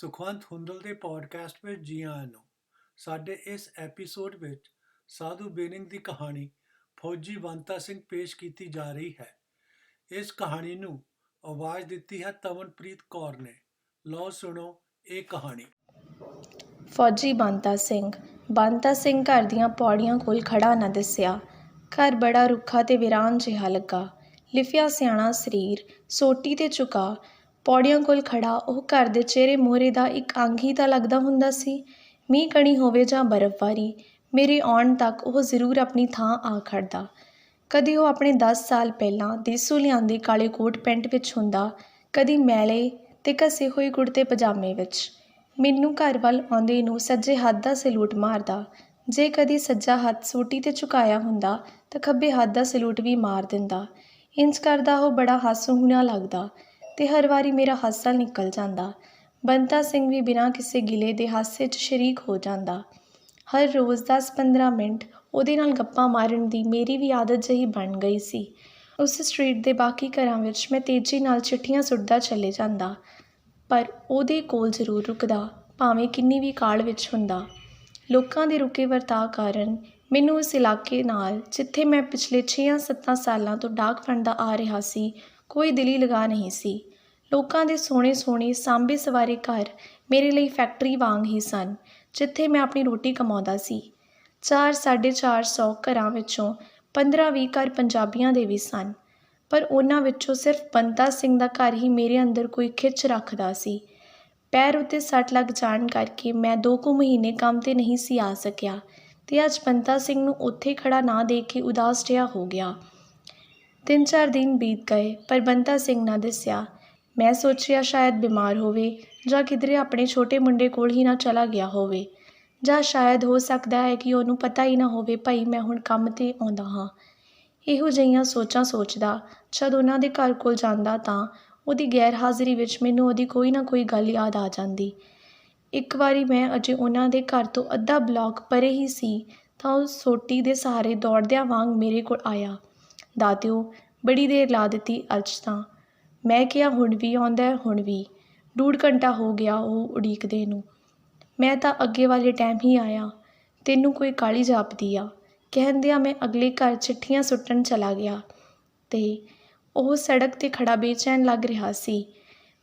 ਸੁਖਵੰਤ ਹੁੰਦਲ ਦੇ ਪੋਡਕਾਸਟ ਵਿੱਚ ਜੀ ਆਇਆਂ ਨੂੰ। ਸਾਡੇ ਇਸ ਐਪੀਸੋਡ ਵਿੱਚ ਸਾਧੂ ਬੇਨਿੰਗ ਦੀ ਕਹਾਣੀ ਫੌਜੀ ਬੰਤਾ ਸਿੰਘ ਪੇਸ਼ ਕੀਤੀ ਜਾ ਰਹੀ ਹੈ। ਇਸ ਕਹਾਣੀ ਨੂੰ ਆਵਾਜ਼ ਦਿੱਤੀ ਹੈ ਤਵਨਪ੍ਰੀਤ ਕੌਰ ਨੇ। ਲਓ ਸੁਣੋ ਇਹ ਕਹਾਣੀ। ਫੌਜੀ ਬੰਤਾ ਸਿੰਘ। ਬੰਤਾ ਸਿੰਘ ਘਰ ਦੀਆਂ ਪੌੜੀਆਂ ਕੋਲ ਖੜਾ ਨਾ ਦਿਸਿਆ। ਘਰ ਬੜਾ ਰੁੱਖਾ ਤੇ ਵੀਰਾਨ ਜਿਹਾ ਲੱਗਾ। ਲਿਫਿਆ ਸਿਆਣਾ ਸਰੀਰ, ਸੋਟੀ ਤੇ ਝੁਕਾ ਪੌੜੀਆਂ ਕੋਲ ਖੜਾ ਉਹ ਘਰ ਦੇ ਚਿਹਰੇ ਮੋਹਰੇ ਦਾ ਇੱਕ ਅੰਗ ਹੀ ਤਾਂ ਲੱਗਦਾ ਹੁੰਦਾ ਸੀ। ਮੀਂਹ ਕਣੀ ਹੋਵੇ ਜਾਂ ਬਰਫ਼ਬਾਰੀ, ਮੇਰੇ ਆਉਣ ਤੱਕ ਉਹ ਜ਼ਰੂਰ ਆਪਣੀ ਥਾਂ ਆ ਖੜਦਾ ਕਦੀ ਉਹ ਆਪਣੇ 10 ਸਾਲ ਪਹਿਲਾਂ ਦੇਸੂ ਲਿਆਂਦੀ ਕਾਲੇ ਕੋਟ ਪੈਂਟ ਵਿੱਚ ਹੁੰਦਾ, ਕਦੀ ਮੈਲੇ ਤੇ ਘਸੇ ਹੋਏ ਕੁੜਤੇ ਪਜਾਮੇ ਵਿੱਚ। ਮੈਨੂੰ ਘਰ ਵੱਲ ਆਉਂਦੇ ਨੂੰ ਸੱਜੇ ਹੱਥ ਦਾ ਸਲੂਟ ਮਾਰਦਾ। ਜੇ ਕਦੀ ਸੱਜਾ ਹੱਥ ਸੋਟੀ ਤੇ ਝੁਕਾਇਆ ਹੁੰਦਾ, ਤਾਂ ਖੱਬੇ ਹੱਥ ਦਾ ਸਲੂਟ ਵੀ ਮਾਰ ਦਿੰਦਾ। ਇੰਜ ਕਰਦਾ ਉਹ ਬੜਾ ਹਾਸੂਹੀਣਾ ਲੱਗਦਾ। ਤੇ ਹਰ ਵਾਰੀ ਮੇਰਾ ਹਾਸਾ ਨਿਕਲ ਜਾਂਦਾ। ਬੰਤਾ ਸਿੰਘ ਵੀ ਬਿਨਾਂ ਕਿਸੇ ਗਿਲੇ ਦੇ ਹਾਸੇ 'ਚ ਸ਼ਰੀਕ ਹੋ ਜਾਂਦਾ। ਹਰ ਰੋਜ਼ 10-15 ਮਿੰਟ ਉਹਦੇ ਨਾਲ ਗੱਪਾਂ ਮਾਰਨ ਦੀ ਮੇਰੀ ਵੀ ਆਦਤ ਜਿਹੀ ਬਣ ਗਈ ਸੀ। ਉਸ ਸਟਰੀਟ ਦੇ ਬਾਕੀ ਘਰਾਂ ਵਿੱਚ ਮੈਂ ਤੇਜ਼ੀ ਨਾਲ ਚਿੱਠੀਆਂ ਸੁੱਟਦਾ ਚਲੇ ਜਾਂਦਾ। ਪਰ ਉਹਦੇ ਕੋਲ ਜ਼ਰੂਰ ਰੁਕਦਾ, ਭਾਵੇਂ ਕਿੰਨੀ ਵੀ ਕਾਲ ਵਿੱਚ ਹੁੰਦਾ। ਲੋਕਾਂ ਦੇ ਰੁਕੇ ਵਰਤਾਅ ਕਾਰਨ ਮੈਨੂੰ ਉਸ ਇਲਾਕੇ ਨਾਲ, ਜਿੱਥੇ ਮੈਂ ਪਿਛਲੇ 6-7 ਸਾਲਾਂ ਤੋਂ ਡਾਕ ਫੰਡਦਾ ਆ ਰਿਹਾ ਸੀ, ਕੋਈ ਦਿਲੀ ਲਗਾ ਨਹੀਂ ਸੀ। ਲੋਕਾਂ ਦੇ ਸੋਹਣੇ ਸੋਹਣੇ ਸਾਂਭੇ ਸਵਾਰੇ ਘਰ ਮੇਰੇ ਲਈ ਫੈਕਟਰੀ ਵਾਂਗ ਹੀ ਸਨ, ਜਿੱਥੇ ਮੈਂ ਆਪਣੀ ਰੋਟੀ ਕਮਾਉਂਦਾ ਸੀ। 4-450 ਘਰਾਂ ਵਿੱਚੋਂ 15-20 ਘਰ ਪੰਜਾਬੀਆਂ ਦੇ ਵੀ ਸਨ, ਪਰ ਉਹਨਾਂ ਵਿੱਚੋਂ ਸਿਰਫ ਬੰਤਾ ਸਿੰਘ ਦਾ ਘਰ ਹੀ ਮੇਰੇ ਅੰਦਰ ਕੋਈ ਖਿੱਚ ਰੱਖਦਾ ਸੀ। ਪੈਰ ਉੱਤੇ ਸੱਟ ਲੱਗ ਜਾਣ ਕਰਕੇ ਮੈਂ ਦੋ ਕੁ ਮਹੀਨੇ ਕੰਮ ਤੇ ਨਹੀਂ ਸੀ ਆ ਸਕਿਆ ਤੇ ਅੱਜ ਬੰਤਾ ਸਿੰਘ ਨੂੰ ਉੱਥੇ ਖੜਾ ਨਾ ਦੇਖ ਕੇ ਉਦਾਸ ਜਿਹਾ ਹੋ ਗਿਆ। ਤਿੰਨ ਚਾਰ ਦਿਨ ਬੀਤ ਗਏ, ਪਰ ਬੰਤਾ ਸਿੰਘ ਨਾ ਦਿਸਿਆ ਮੈਂ ਸੋਚਿਆ ਸ਼ਾਇਦ ਬਿਮਾਰ ਹੋਵੇ ਜਾਂ ਕਿਧਰੇ ਆਪਣੇ ਛੋਟੇ ਮੁੰਡੇ ਕੋਲ ਹੀ ਨਾ ਚਲਾ ਗਿਆ ਹੋਵੇ। ਜਾਂ ਸ਼ਾਇਦ ਹੋ ਸਕਦਾ ਹੈ ਕਿ ਉਹਨੂੰ ਪਤਾ ਹੀ ਨਾ ਹੋਵੇ, ਭਾਈ, ਮੈਂ ਹੁਣ ਕੰਮ ਤੇ ਆਉਂਦਾ ਹਾਂ। ਇਹੋ ਜਿਹੀਆਂ ਸੋਚਾਂ ਸੋਚਦਾ, ਜਦ ਉਹਨਾਂ ਦੇ ਘਰ ਕੋਲ ਜਾਂਦਾ ਤਾਂ ਉਹਦੀ ਗੈਰ ਹਾਜ਼ਰੀ ਵਿੱਚ ਮੈਨੂੰ ਉਹਦੀ ਕੋਈ ਨਾ ਕੋਈ ਗੱਲ ਯਾਦ ਆ ਜਾਂਦੀ। ਇੱਕ ਵਾਰੀ ਮੈਂ ਅਜੇ ਉਹਨਾਂ ਦੇ ਘਰ ਤੋਂ ਅੱਧਾ ਬਲਾਕ ਪਰੇ ਹੀ ਸੀ, ਤਾਂ ਉਹ ਸੋਟੀ ਦੇ ਸਹਾਰੇ ਦੌੜਦਿਆਂ ਵਾਂਗ ਮੇਰੇ ਕੋਲ ਆਇਆ। ਦਾਤਿਓ, ਬੜੀ ਦੇਰ ਲਾ ਦਿੱਤੀ ਅੱਜ ਤਾਂ। ਮੈਂ ਕਿਹਾ, ਹੁਣ ਵੀ ਆਉਂਦਾ ਹੁਣ ਵੀ। ਡੂਢ ਘੰਟਾ ਹੋ ਗਿਆ ਉਹ ਉਡੀਕਦੇ ਨੂੰ। ਮੈਂ ਤਾਂ ਅੱਗੇ ਵਾਲੇ ਟਾਈਮ ਹੀ ਆਇਆ। ਤੈਨੂੰ ਕੋਈ ਕਾਲੀ ਜਾਪਦੀ ਆ? ਕਹਿੰਦਿਆਂ ਮੈਂ ਅਗਲੇ ਘਰ ਚਿੱਠੀਆਂ ਸੁੱਟਣ ਚਲਾ ਗਿਆ ਤੇ ਉਹ ਸੜਕ ਤੇ ਖੜਾ ਬੇਚੈਨ ਲੱਗ ਰਿਹਾ ਸੀ।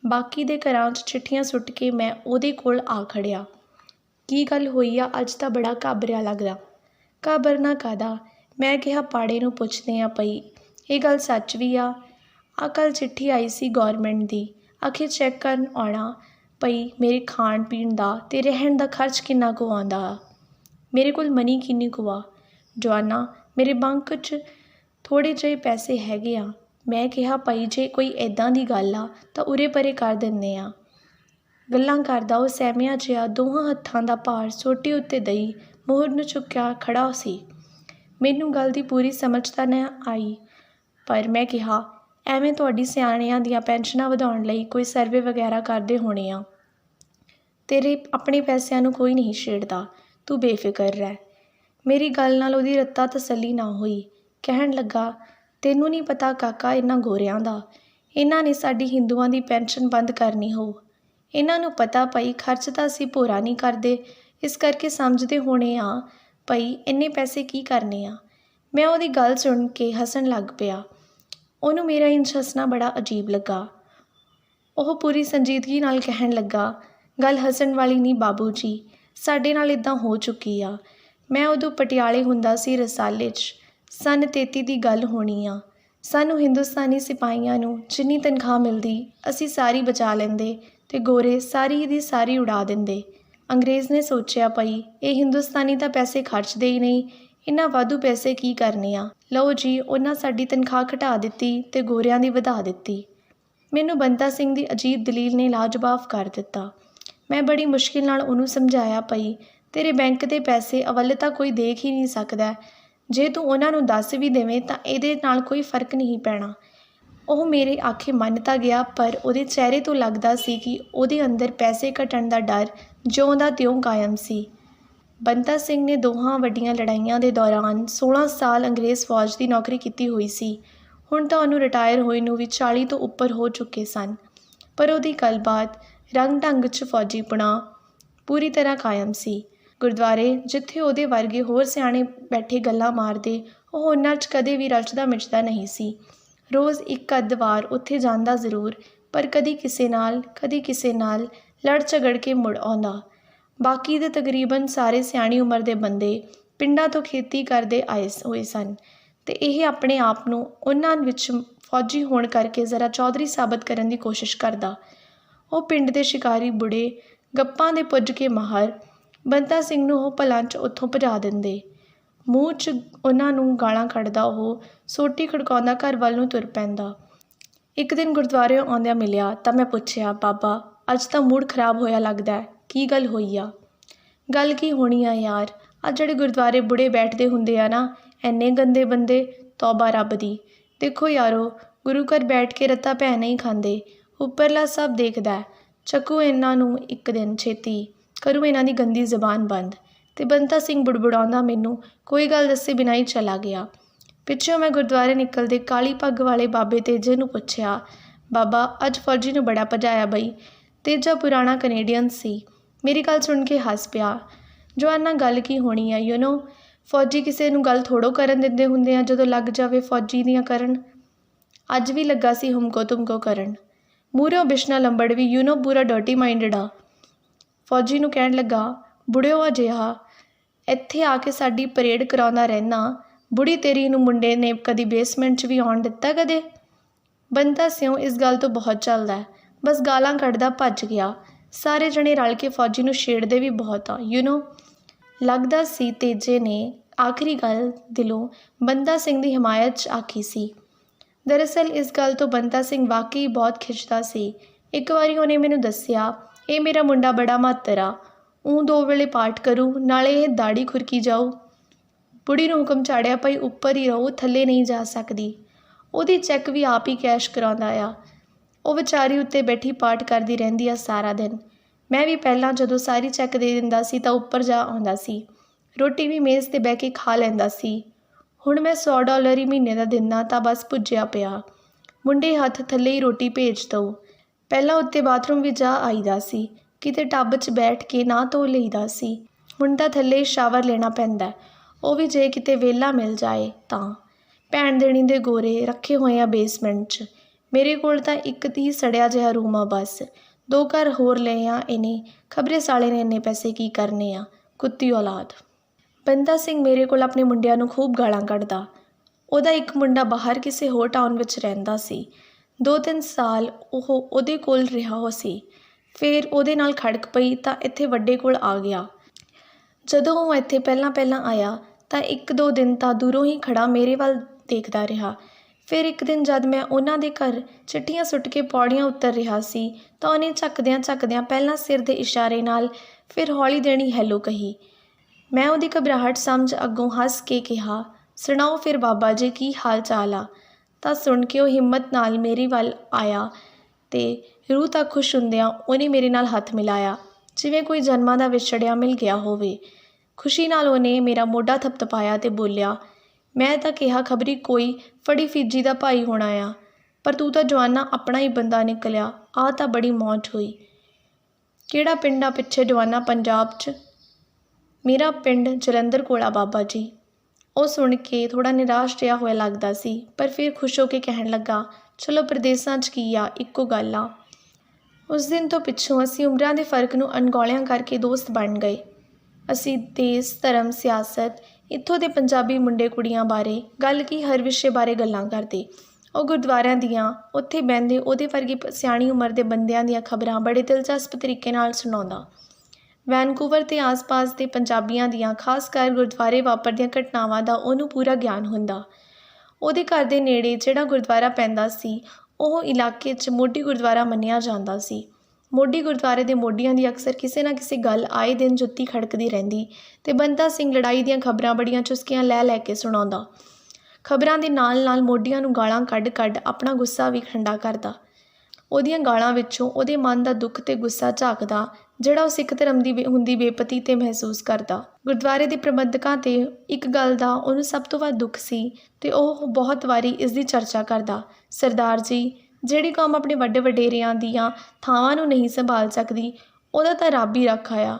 ਬਾਕੀ ਦੇ ਘਰਾਂ 'ਚ ਚਿੱਠੀਆਂ ਸੁੱਟ ਕੇ ਮੈਂ ਉਹਦੇ ਕੋਲ ਆ ਖੜਿਆ ਕੀ ਗੱਲ ਹੋਈ ਆ? ਅੱਜ ਤਾਂ ਬੜਾ ਘਾਬਰਿਆ ਲੱਗਦਾ। ਘਾਬਰਨਾ ਕਾਦਾ ਮੈਂ ਕਿਹਾ, ਪਾੜੇ ਨੂੰ ਪੁੱਛਦੇ ਆ ਪਈ ਇਹ ਗੱਲ ਸੱਚ ਵੀ ਆ? ਆ ਕੱਲ੍ਹ ਚਿੱਠੀ ਆਈ ਸੀ ਗੌਰਮੈਂਟ ਦੀ। ਆਖੇ ਚੈੱਕ ਕਰਨ ਆਉਣਾ ਪਈ ਮੇਰੇ ਖਾਣ ਪੀਣ ਦਾ ਤੇ ਰਹਿਣ ਦਾ ਖਰਚ ਕਿੰਨਾ ਕੁ ਆਉਂਦਾ? ਆ ਮੇਰੇ ਕੋਲ ਮਨੀ ਕਿੰਨੀ ਕੁ ਆ? ਜਵਾਨਾ, ਮੇਰੇ ਬੈਂਕ 'ਚ ਥੋੜ੍ਹੇ ਜਿਹੇ ਪੈਸੇ ਹੈਗੇ ਆ। ਮੈਂ ਕਿਹਾ ਭਾਈ ਜੇ ਕੋਈ ਐਦਾਂ ਦੀ ਗੱਲ ਆ ਤਾਂ ਉਰੇ ਪਰੇ ਕਰ ਦਿੰਦੇ ਆ। ਗੱਲਾਂ ਕਰਦਾ ਉਹ ਸਹਿਮਿਆ ਜਿਹਾ ਦੋਹਾਂ ਹੱਥਾਂ ਦਾ ਭਾਰ ਸੋਟੀ ਉੱਤੇ ਦਈ ਮੋਹਰ ਨੂੰ ਚੁੱਕਿਆ ਖੜਾ ਸੀ। ਮੈਨੂੰ ਗੱਲ ਦੀ ਪੂਰੀ ਸਮਝ ਤਾਂ ਨਾ ਆਈ, ਪਰ ਮੈਂ ਕਿਹਾ ਐਵੇਂ ਤੁਹਾਡੀ ਸਿਆਣਿਆਂ ਦੀਆਂ ਪੈਨਸ਼ਨਾਂ ਵਧਾਉਣ ਲਈ ਕੋਈ ਸਰਵੇ ਵਗੈਰਾ ਕਰਦੇ ਹੋਣੇ ਆ। ਤੇਰੇ ਆਪਣੇ ਪੈਸਿਆਂ ਨੂੰ ਕੋਈ ਨਹੀਂ ਛੇੜਦਾ, ਤੂੰ ਬੇਫਿਕਰ ਰਹਿ। ਮੇਰੀ ਗੱਲ ਨਾਲ ਉਹਦੀ ਰੱਤਾ ਤਸੱਲੀ ਨਾ ਹੋਈ। ਕਹਿਣ ਲੱਗਾ, ਤੈਨੂੰ ਨਹੀਂ ਪਤਾ ਕਾਕਾ ਇਹਨਾਂ ਗੋਰਿਆਂ ਦਾ। ਇਹਨਾਂ ਨੇ ਸਾਡੀ ਹਿੰਦੂਆਂ ਦੀ ਪੈਨਸ਼ਨ ਬੰਦ ਕਰਨੀ ਹੋ। ਇਹਨਾਂ ਨੂੰ ਪਤਾ ਪਈ ਖਰਚ ਤਾਂ ਅਸੀਂ ਪੂਰਾ ਨਹੀਂ ਕਰਦੇ। ਇਸ ਕਰਕੇ ਸਮਝਦੇ ਹੋਣੇ ਆ ਪਈ ਇੰਨੇ ਪੈਸੇ ਕੀ ਕਰਨੇ ਆ? ਮੈਂ ਉਹਦੀ ਗੱਲ ਸੁਣ ਕੇ ਹੱਸਣ ਲੱਗ ਪਿਆ। ਉਹਨੂੰ ਮੇਰਾ ਇੰਝ ਹੱਸਣਾ ਬੜਾ ਅਜੀਬ ਲੱਗਾ। ਉਹ ਪੂਰੀ ਸੰਜੀਦਗੀ ਨਾਲ ਕਹਿਣ ਲੱਗਾ, ਗੱਲ ਹੱਸਣ ਵਾਲੀ ਨਹੀਂ ਬਾਬੂ ਜੀ ਸਾਡੇ ਨਾਲ ਇਦਾਂ ਹੋ ਚੁੱਕੀ ਆ। ਮੈਂ ਉਦੋਂ ਪਟਿਆਲੇ ਹੁੰਦਾ ਸੀ ਰਸਾਲੇ 'ਚ, ਸਨ 33 ਦੀ ਗੱਲ ਹੋਣੀ ਆ। ਸਾਨੂੰ ਹਿੰਦੁਸਤਾਨੀ ਸਿਪਾਹੀਆਂ ਨੂੰ ਜਿੰਨੀ ਤਨਖਾਹ ਮਿਲਦੀ, ਅਸੀਂ ਸਾਰੀ ਬਚਾ ਲੈਂਦੇ ਤੇ ਗੋਰੇ ਸਾਰੀ ਦੀ ਸਾਰੀ ਉਡਾ ਦਿੰਦੇ। ਅੰਗਰੇਜ਼ ਨੇ ਸੋਚਿਆ ਪਈ, ਇਹ ਹਿੰਦੁਸਤਾਨੀ ਤਾਂ ਪੈਸੇ ਖਰਚਦੇ ਹੀ ਨਹੀਂ ਇਹਨਾਂ ਵਾਧੂ ਪੈਸੇ ਕੀ ਕਰਨੇ ਆ? ਲਓ ਜੀ, ਉਹਨਾਂ ਸਾਡੀ ਤਨਖਾਹ ਘਟਾ ਦਿੱਤੀ ਤੇ ਗੋਰਿਆਂ ਦੀ ਵਧਾ ਦਿੱਤੀ। ਮੈਨੂੰ ਬੰਤਾ ਸਿੰਘ ਦੀ ਅਜੀਬ ਦਲੀਲ ਨੇ ਲਾਜਵਾਬ ਕਰ ਦਿੱਤਾ। ਮੈਂ ਬੜੀ ਮੁਸ਼ਕਿਲ ਨਾਲ ਉਹਨੂੰ ਸਮਝਾਇਆ ਪਈ, ਤੇਰੇ ਬੈਂਕ ਦੇ ਪੈਸੇ ਅਵੱਲ ਤਾਂ ਕੋਈ ਦੇਖ ਹੀ ਨਹੀਂ ਸਕਦਾ। ਜੇ ਤੂੰ ਉਹਨਾਂ ਨੂੰ ਦੱਸ ਵੀ ਦੇਵੇਂ ਤਾਂ ਇਹਦੇ ਨਾਲ ਕੋਈ ਫ਼ਰਕ ਨਹੀਂ ਪੈਣਾ। ਉਹ ਮੇਰੇ ਆਖੇ ਮੰਨ ਤਾਂ ਗਿਆ, ਪਰ ਉਹਦੇ ਚਿਹਰੇ ਤੋਂ ਲੱਗਦਾ ਸੀ ਕਿ ਉਹਦੇ ਅੰਦਰ ਪੈਸੇ ਘਟਣ ਦਾ ਡਰ ਜਿਉਂ ਦਾ ਤਿਉਂ ਕਾਇਮ ਸੀ। ਬੰਤਾ ਸਿੰਘ ਨੇ ਦੋਹਾਂ ਵੱਡੀਆਂ ਲੜਾਈਆਂ ਦੇ ਦੌਰਾਨ 16 ਸਾਲ ਅੰਗਰੇਜ਼ ਫੌਜ ਦੀ ਨੌਕਰੀ ਕੀਤੀ ਹੋਈ ਸੀ। ਹੁਣ ਤਾਂ ਉਹਨੂੰ ਰਿਟਾਇਰ ਹੋਏ ਨੂੰ ਵੀ 40 ਤੋਂ ਉੱਪਰ ਹੋ ਚੁੱਕੇ ਸਨ। ਪਰ ਉਹਦੀ ਗੱਲਬਾਤ ਰੰਗ ਢੰਗ 'ਚ ਫੌਜੀਪੁਣਾ ਪੂਰੀ ਤਰ੍ਹਾਂ ਕਾਇਮ ਸੀ। ਗੁਰਦੁਆਰੇ ਜਿੱਥੇ ਉਹਦੇ ਵਰਗੇ ਹੋਰ ਸਿਆਣੇ ਬੈਠੇ ਗੱਲਾਂ ਮਾਰਦੇ, ਉਹ ਉਹਨਾਂ 'ਚ ਕਦੇ ਵੀ ਰਚਦਾ ਮਿਚਦਾ ਨਹੀਂ ਸੀ। ਰੋਜ਼ ਇੱਕ ਅੱਧ ਵਾਰ ਉੱਥੇ ਜਾਂਦਾ ਜ਼ਰੂਰ, ਪਰ ਕਦੀ ਕਿਸੇ ਨਾਲ, ਕਦੀ ਕਿਸੇ ਨਾਲ ਲੜ ਝਗੜ ਕੇ ਮੁੜ ਆਉਂਦਾ। ਬਾਕੀ ਦੇ ਤਕਰੀਬਨ ਸਾਰੇ ਸਿਆਣੀ ਉਮਰ ਦੇ ਬੰਦੇ ਪਿੰਡਾਂ ਤੋਂ ਖੇਤੀ ਕਰਦੇ ਆਏ ਸ- ਹੋਏ ਸਨ। ਤੇ ਇਹ ਆਪਣੇ ਆਪ ਨੂੰ ਉਹਨਾਂ ਵਿੱਚ ਫੌਜੀ ਹੋਣ ਕਰਕੇ ਜ਼ਰਾ ਚੌਧਰੀ ਸਾਬਤ ਕਰਨ ਦੀ ਕੋਸ਼ਿਸ਼ ਕਰਦਾ। ਉਹ ਪਿੰਡ ਦੇ ਸ਼ਿਕਾਰੀ ਬੁੜੇ ਗੱਪਾਂ ਦੇ ਪੁੱਜ ਕੇ ਮਾਹਰ ਬੰਤਾ ਸਿੰਘ ਨੂੰ ਉਹ ਭਲਾਂ 'ਚ ਉੱਥੋਂ ਭਜਾ ਦਿੰਦੇ। ਮੂੰਹ 'ਚ ਉਹਨਾਂ ਨੂੰ ਗਾਲਾਂ ਕੱਢਦਾ ਉਹ ਸੋਟੀ ਖੜਕਾਉਂਦਾ ਘਰ ਵੱਲ ਨੂੰ ਤੁਰ ਪੈਂਦਾ। ਇੱਕ ਦਿਨ ਗੁਰਦੁਆਰੇ ਆਉਂਦਿਆਂ ਮਿਲਿਆ ਤਾਂ ਮੈਂ ਪੁੱਛਿਆ, ਬਾਬਾ, ਅੱਜ ਤਾਂ ਮੂਡ ਖਰਾਬ ਹੋਇਆ ਲੱਗਦਾ ਕੀ ਗੱਲ ਹੋਈ ਆ? ਗੱਲ ਕੀ ਹੋਣੀ ਆ ਯਾਰ? ਆ ਜਿਹੜੇ ਗੁਰਦੁਆਰੇ ਬੁੜੇ ਬੈਠਦੇ ਹੁੰਦੇ ਆ ਨਾ, ਐਨੇ ਗੰਦੇ ਬੰਦੇ, ਤੌਬਾ ਰੱਬ ਦੀ। ਦੇਖੋ ਯਾਰੋ, ਗੁਰੂ ਘਰ ਬੈਠ ਕੇ ਰੱਤਾ ਭੈ ਨਹੀਂ ਖਾਂਦੇ, ਉੱਪਰਲਾ ਸਭ ਦੇਖਦਾ ਚੱਕੂ ਇਹਨਾਂ ਨੂੰ ਇੱਕ ਦਿਨ ਛੇਤੀ। ਕਰੂ ਇਹਨਾਂ ਦੀ ਗੰਦੀ ਜ਼ਬਾਨ ਬੰਦ। ਤੇ ਬੰਤਾ ਸਿੰਘ ਬੁੜਬੁੜਾਉਂਦਾ ਮੈਨੂੰ, ਕੋਈ ਗੱਲ ਦੱਸੇ ਬਿਨਾਂ ਹੀ ਚਲਾ ਗਿਆ। ਪਿੱਛੋਂ ਮੈਂ ਗੁਰਦੁਆਰੇ ਨਿਕਲਦੇ ਕਾਲੀ ਪੱਗ ਵਾਲੇ ਬਾਬੇ ਤੇਜੇ ਨੂੰ ਪੁੱਛਿਆ, ਬਾਬਾ, ਅੱਜ ਫੌਜੀ ਨੂੰ ਬੜਾ ਭਜਾਇਆ ਬਈ। ਤੇਜਾ ਪੁਰਾਣਾ ਕੈਨੇਡੀਅਨ ਸੀ। ਮੇਰੀ ਗੱਲ ਸੁਣ ਕੇ ਹੱਸ ਪਿਆ ਜਵਾਨਾ ਗੱਲ ਕੀ ਹੋਣੀ ਆ ਯੂ نو ਫੌਜੀ ਕਿਸੇ ਨੂੰ ਗੱਲ ਥੋੜੋ ਕਰਨ ਦਿੰਦੇ ਹੁੰਦੇ ਆ ਜਦੋਂ ਲੱਗ ਜਾਵੇ ਫੌਜੀ ਦੀਆਂ ਕਰਨ ਅੱਜ ਵੀ ਲੱਗਾ ਸੀ ਹਮਕੋ ਤੁਮਕੋ ਕਰਨ ਮੂਹਰੋਂ ਬਿਸ਼ਨਾ ਲੰਬੜ ਵੀ ਯੂ نو ਪੂਰਾ ਡਰਟੀ ਮਾਈਂਡਡ ਆ ਫੌਜੀ ਨੂੰ ਕਹਿਣ ਲੱਗਾ ਬੁੜਿਓ ਅਜਿਹਾ ਇੱਥੇ ਆ ਕੇ ਸਾਡੀ ਪਰੇਡ ਕਰਾਉਂਦਾ ਰਹਿਣਾ ਬੁੜੀ ਤੇਰੀ ਨੂੰ ਮੁੰਡੇ ਨੇ ਕਦੀ ਬੇਸਮੈਂਟ 'ਚ ਵੀ ਆਉਣ ਦਿੱਤਾ ਕਦੇ ਬੰਦਾ ਸਿਉ ਇਸ ਗੱਲ ਤੋਂ ਬਹੁਤ ਚੱਲਦਾ ਹੈ ਬਸ ਗਾਲਾਂ ਕੱਢਦਾ ਭੱਜ ਗਿਆ ਸਾਰੇ ਜਣੇ ਰਲ ਕੇ ਫੌਜੀ ਨੂੰ ਛੇੜਦੇ ਵੀ ਬਹੁਤ ਆ ਯੂ نو ਲੱਗਦਾ ਸੀ ਤੇਜੇ ਨੇ ਆਖਰੀ ਗੱਲ ਦਿਲੋਂ ਬੰਦਾ ਸਿੰਘ ਦੀ ਹਮਾਇਤ 'ਚ ਆਖੀ ਸੀ। ਦਰਅਸਲ ਇਸ ਗੱਲ ਤੋਂ ਬੰਤਾ ਸਿੰਘ ਵਾਕਈ ਬਹੁਤ ਖਿੱਚਦਾ ਸੀ। ਇੱਕ ਵਾਰੀ ਉਹਨੇ ਮੈਨੂੰ ਦੱਸਿਆ, ਇਹ ਮੇਰਾ ਮੁੰਡਾ ਬੜਾ ਮਾਤਰ ਆ। ਉਹ ਦੋ ਵੇਲੇ ਪਾਠ ਕਰੂ, ਨਾਲੇ ਇਹ ਦਾੜੀ ਖੁਰਕੀ ਜਾਊ। ਬੁੜੀ ਨੂੰ ਹੁਕਮ ਚਾੜਿਆ ਭਾਈ ਉੱਪਰ ਹੀ ਰਹੋ, ਥੱਲੇ ਨਹੀਂ ਜਾ ਸਕਦੀ। ਉਹਦੀ ਚੈੱਕ ਵੀ ਆਪ ਹੀ ਕੈਸ਼ ਕਰਾਉਂਦਾ ਆ। ਉਹ ਵਿਚਾਰੀ ਉੱਤੇ ਬੈਠੀ ਪਾਠ ਕਰਦੀ ਰਹਿੰਦੀ ਆ ਸਾਰਾ ਦਿਨ। ਮੈਂ ਵੀ ਪਹਿਲਾਂ ਜਦੋਂ ਸਾਰੀ ਚੈੱਕ ਦੇ ਦਿੰਦਾ ਸੀ ਤਾਂ ਉੱਪਰ ਜਾ ਆਉਂਦਾ ਸੀ। ਰੋਟੀ ਵੀ ਮੇਜ਼ ਤੇ ਬਹਿ ਕੇ ਖਾ ਲੈਂਦਾ ਸੀ। ਹੁਣ ਮੈਂ 100 ਡਾਲਰ ਹੀ ਮਹੀਨੇ ਦਾ ਦਿੰਦਾ ਤਾਂ ਬਸ ਪੁੱਜਿਆ ਪਿਆ। ਮੁੰਡੇ ਹੱਥ ਥੱਲੇ ਹੀ ਰੋਟੀ ਭੇਜ ਦਊ ਪਹਿਲਾਂ ਉੱਤੇ ਬਾਥਰੂਮ ਵੀ ਜਾ ਆਈਦਾ ਸੀ। ਕਿਤੇ ਟੱਬ 'ਚ ਬੈਠ ਕੇ ਨਾ ਧੋ ਲਈਦਾ ਸੀ। ਹੁਣ ਤਾਂ ਥੱਲੇ ਸ਼ਾਵਰ ਲੈਣਾ ਪੈਂਦਾ। ਉਹ ਵੀ ਜੇ ਕਿਤੇ ਵਿਹਲਾ ਮਿਲ ਜਾਏ ਤਾਂ। ਭੈਣ ਦੇਣੀ ਦੇ ਗੋਰੇ ਰੱਖੇ ਹੋਏ ਆ ਬੇਸਮੈਂਟ 'ਚ। ਮੇਰੇ ਕੋਲ ਤਾਂ ਇੱਕ ਤੀ ਸੜਿਆ ਜਿਹਾ ਰੂਮ ਆ ਬਸ। ਦੋ ਘਰ ਹੋਰ ਲਏ ਆ ਇਹਨੇ। ਖਬਰੇ ਸਾਲੇ ਨੇ ਇੰਨੇ ਪੈਸੇ ਕੀ ਕਰਨੇ ਆ? ਕੁੱਤੀ ਔਲਾਦ। ਬੰਦਾ ਸਿੰਘ ਮੇਰੇ ਕੋਲ ਆਪਣੇ ਮੁੰਡਿਆਂ ਨੂੰ ਖੂਬ ਗਾਲਾਂ ਕੱਢਦਾ। ਉਹਦਾ ਇੱਕ ਮੁੰਡਾ ਬਾਹਰ ਕਿਸੇ ਹੋਰ ਟਾਊਨ ਵਿੱਚ ਰਹਿੰਦਾ ਸੀ। ਦੋ ਤਿੰਨ ਸਾਲ ਉਹ ਉਹਦੇ ਕੋਲ ਰਿਹਾ ਹੋ ਸੀ। ਫਿਰ ਉਹਦੇ ਨਾਲ ਖੜਕ ਪਈ ਤਾਂ ਇੱਥੇ ਵੱਡੇ ਕੋਲ ਆ ਗਿਆ। ਜਦੋਂ ਉਹ ਇੱਥੇ ਪਹਿਲਾਂ ਪਹਿਲਾਂ ਆਇਆ ਤਾਂ ਇੱਕ ਦੋ ਦਿਨ ਤਾਂ ਦੂਰੋਂ ਹੀ ਖੜਾ ਮੇਰੇ ਵੱਲ ਦੇਖਦਾ ਰਿਹਾ। ਫਿਰ ਇੱਕ ਦਿਨ ਜਦ ਮੈਂ ਉਹਨਾਂ ਦੇ ਘਰ ਚਿੱਠੀਆਂ ਸੁੱਟ ਕੇ ਪੌੜੀਆਂ ਉੱਤਰ ਰਿਹਾ ਸੀ, ਤਾਂ ਉਹਨੇ ਝੱਕਦਿਆਂ ਝੱਕਦਿਆਂ ਪਹਿਲਾਂ ਸਿਰ ਦੇ ਇਸ਼ਾਰੇ ਨਾਲ ਫਿਰ ਹੌਲੀ ਦੇਣੀ ਹੈਲੋ ਕਹੀ। ਮੈਂ ਉਹਦੀ ਘਬਰਾਹਟ ਸਮਝ ਅੱਗੋਂ ਹੱਸ ਕੇ ਕਿਹਾ, ਸੁਣਾਓ ਫਿਰ ਬਾਬਾ ਜੀ, ਕੀ ਹਾਲ ਚਾਲ ਆ? ਤਾਂ ਸੁਣ ਕੇ ਉਹ ਹਿੰਮਤ ਨਾਲ ਮੇਰੀ ਵੱਲ ਆਇਆ ਤੇ ਰੂਹ ਤਾਂ ਖੁਸ਼ ਹੁੰਦਿਆਂ ਉਹਨੇ ਮੇਰੇ ਨਾਲ ਹੱਥ ਮਿਲਾਇਆ, ਜਿਵੇਂ ਕੋਈ ਜਨਮਾਂ ਦਾ ਵਿਛੜਿਆ ਮਿਲ ਗਿਆ ਹੋਵੇ। ਖੁਸ਼ੀ ਨਾਲ ਉਹਨੇ ਮੇਰਾ ਮੋਢਾ ਥਪਥਪਾਇਆ ਤੇ ਬੋਲਿਆ ਮੈਂ ਤਾਂ ਕਿਹਾ, ਖਬਰੀ ਕੋਈ ਫੜੀ ਫੀਜੀ ਦਾ ਭਾਈ ਹੋਣਾ ਆ ਪਰ ਤੂੰ ਤਾਂ ਜਵਾਨਾ ਆਪਣਾ ਹੀ ਬੰਦਾ ਨਿਕਲਿਆ। ਆ ਤਾਂ ਬੜੀ ਮੌਜ ਹੋਈ। ਕਿਹੜਾ ਪਿੰਡ ਆ ਪਿੱਛੇ ਜਵਾਨਾ ਪੰਜਾਬ 'ਚ? ਮੇਰਾ ਪਿੰਡ ਜਲੰਧਰ ਕੋਲਾ ਬਾਬਾ ਜੀ। ਉਹ ਸੁਣ ਕੇ ਥੋੜਾ ਨਿਰਾਸ਼ ਰਿਹਾ ਹੋਇਆ ਲੱਗਦਾ ਸੀ, ਪਰ ਫਿਰ ਖੁਸ਼ ਹੋ ਕੇ ਕਹਿਣ ਲੱਗਾ, ਚਲੋ ਪ੍ਰਦੇਸਾਂ 'ਚ ਕੀ ਆ, ਇੱਕੋ ਗੱਲ ਆ। ਉਸ ਦਿਨ ਤੋਂ ਪਿੱਛੋਂ ਅਸੀਂ ਉਮਰਾਂ ਦੇ ਫ਼ਰਕ ਨੂੰ ਅਣਗੌਲਿਆਂ ਕਰਕੇ ਦੋਸਤ ਬਣ ਗਏ। ਅਸੀਂ ਦੇਸ਼, ਧਰਮ, ਸਿਆਸਤ ਇੱਥੋਂ ਦੇ ਪੰਜਾਬੀ ਮੁੰਡੇ ਕੁੜੀਆਂ ਬਾਰੇ, ਗੱਲ ਕੀ ਹਰ ਵਿਸ਼ੇ ਬਾਰੇ ਗੱਲਾਂ ਕਰਦੇ। ਉਹ ਗੁਰਦੁਆਰਿਆਂ ਦੀਆਂ, ਉੱਥੇ ਬਹਿੰਦੇ ਉਹਦੇ ਵਰਗੀ ਪ- ਸਿਆਣੀ ਉਮਰ ਦੇ ਬੰਦਿਆਂ ਦੀਆਂ ਖਬਰਾਂ ਬੜੇ ਦਿਲਚਸਪ ਤਰੀਕੇ ਨਾਲ ਸੁਣਾਉਂਦਾ। ਵੈਨਕੂਵਰ ਤੇ ਆਸ-ਪਾਸ ਦੇ ਪੰਜਾਬੀਆਂ ਦੀਆਂ, ਖਾਸ ਕਰ ਗੁਰਦੁਆਰੇ ਵਾਪਰਦੀਆਂ ਘਟਨਾਵਾਂ ਦਾ ਉਹਨੂੰ ਪੂਰਾ ਗਿਆਨ ਹੁੰਦਾ। ਉਹਦੇ ਘਰ ਦੇ ਨੇੜੇ ਜਿਹੜਾ ਗੁਰਦੁਆਰਾ ਪੈਂਦਾ ਸੀ, ਉਹ ਇਲਾਕੇ 'ਚ ਮੋਢੀ ਗੁਰਦੁਆਰਾ ਮੰਨਿਆ ਜਾਂਦਾ ਸੀ। ਮੋਢੀ ਗੁਰਦੁਆਰੇ ਦੇ ਮੋਢੀਆਂ ਦੀ ਅਕਸਰ ਕਿਸੇ ਨਾ ਕਿਸੇ ਗੱਲ ਆਏ ਦਿਨ ਜੁੱਤੀ ਖੜਕਦੀ ਰਹਿੰਦੀ। ਤੇ ਬੰਤਾ ਸਿੰਘ ਲੜਾਈ ਦੀਆਂ ਖਬਰਾਂ ਬੜੀਆਂ ਚੁਸਕੀਆਂ ਲੈ ਲੈ ਕੇ ਸੁਣਾਉਂਦਾ। ਖਬਰਾਂ ਦੇ ਨਾਲ ਨਾਲ ਮੋਢੀਆਂ ਨੂੰ ਗਾਲਾਂ ਕੱਢ-ਕੱਢ ਆਪਣਾ ਗੁੱਸਾ ਵੀ ਖੰਡਾ ਕਰਦਾ। ਉਹਦੀਆਂ ਗਾਲਾਂ ਵਿੱਚੋਂ ਉਹਦੇ ਮਨ ਦਾ ਦੁੱਖ ਤੇ ਗੁੱਸਾ ਝਾਕਦਾ, ਜਿਹੜਾ ਉਹ ਸਿੱਖ ਧਰਮ ਦੀ ਬੇ- ਹੁੰਦੀ ਬੇਪਤੀ ਤੇ ਮਹਿਸੂਸ ਕਰਦਾ। ਗੁਰਦੁਆਰੇ ਦੇ ਪ੍ਰਬੰਧਕਾਂ ਤੇ ਇੱਕ ਗੱਲ ਦਾ ਉਹਨੂੰ ਸਭ ਤੋਂ ਵੱਧ ਦੁੱਖ ਸੀ ਤੇ ਉਹ ਬਹੁਤ ਵਾਰੀ ਇਸ ਦੀ ਚਰਚਾ ਕਰਦਾ, ਸਰਦਾਰ ਜੀ ਜਿਹੜੀ ਕੌਮ ਆਪਣੇ ਵੱਡੇ ਵਡੇਰਿਆਂ ਦੀਆਂ ਥਾਵਾਂ ਨੂੰ ਨਹੀਂ ਸੰਭਾਲ ਸਕਦੀ, ਉਹਦਾ ਤਾਂ ਰੱਬ ਹੀ ਰੱਖ ਆਇਆ।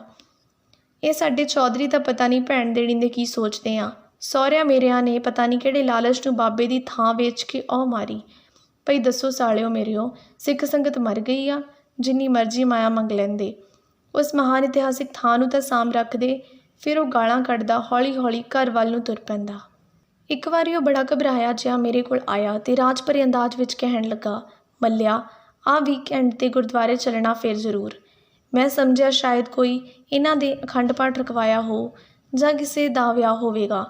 ਇਹ ਸਾਡੇ ਚੌਧਰੀ ਤਾਂ ਪਤਾ ਨਹੀਂ ਭੈਣ ਦੇਣੀ ਦੇ ਕੀ ਸੋਚਦੇ ਆ। ਸਹੁਰਿਆਂ ਮੇਰਿਆਂ ਨੇ ਪਤਾ ਨਹੀਂ ਕਿਹੜੇ ਲਾਲਚ ਨੂੰ ਬਾਬੇ ਦੀ ਥਾਂ ਵੇਚ ਕੇ ਉਹ ਮਾਰੀ। ਭਈ ਦੱਸੋ ਸਾਲਿਓ ਮੇਰਿਓ, ਸਿੱਖ ਸੰਗਤ ਮਰ ਗਈ ਆ, ਜਿੰਨੀ ਮਰਜ਼ੀ ਮਾਇਆ ਮੰਗ ਲੈਂਦੇ। ਉਸ ਮਹਾਨ ਇਤਿਹਾਸਿਕ ਥਾਂ ਨੂੰ ਤਾਂ ਸਾਂਭ ਰੱਖਦੇ, ਫਿਰ ਉਹ ਗਾਲਾਂ ਕੱਢਦਾ, ਹੌਲੀ-ਹੌਲੀ ਘਰ ਵੱਲ ਨੂੰ ਤੁਰ ਪੈਂਦਾ। ਇੱਕ ਵਾਰੀ ਉਹ ਬੜਾ ਘਬਰਾਇਆ ਜਿਹਾ ਮੇਰੇ ਕੋਲ ਆਇਆ ਤੇ ਰਾਜ ਭਰੇ ਅੰਦਾਜ਼ ਵਿੱਚ ਕਹਿਣ ਲੱਗਾ ਮੱਲਿਆ, ਆ ਵੀਕਐਂਡ ਤੇ ਗੁਰਦੁਆਰੇ ਚੱਲਣਾ ਫਿਰ ਜ਼ਰੂਰ। ਮੈਂ ਸਮਝਿਆ ਸ਼ਾਇਦ ਕੋਈ ਇਹਨਾਂ ਦੇ ਅਖੰਡ ਪਾਠ ਰਖਵਾਇਆ ਹੋ ਜਾਂ ਕਿਸੇ ਦਾ ਵਿਆਹ ਹੋਵੇਗਾ।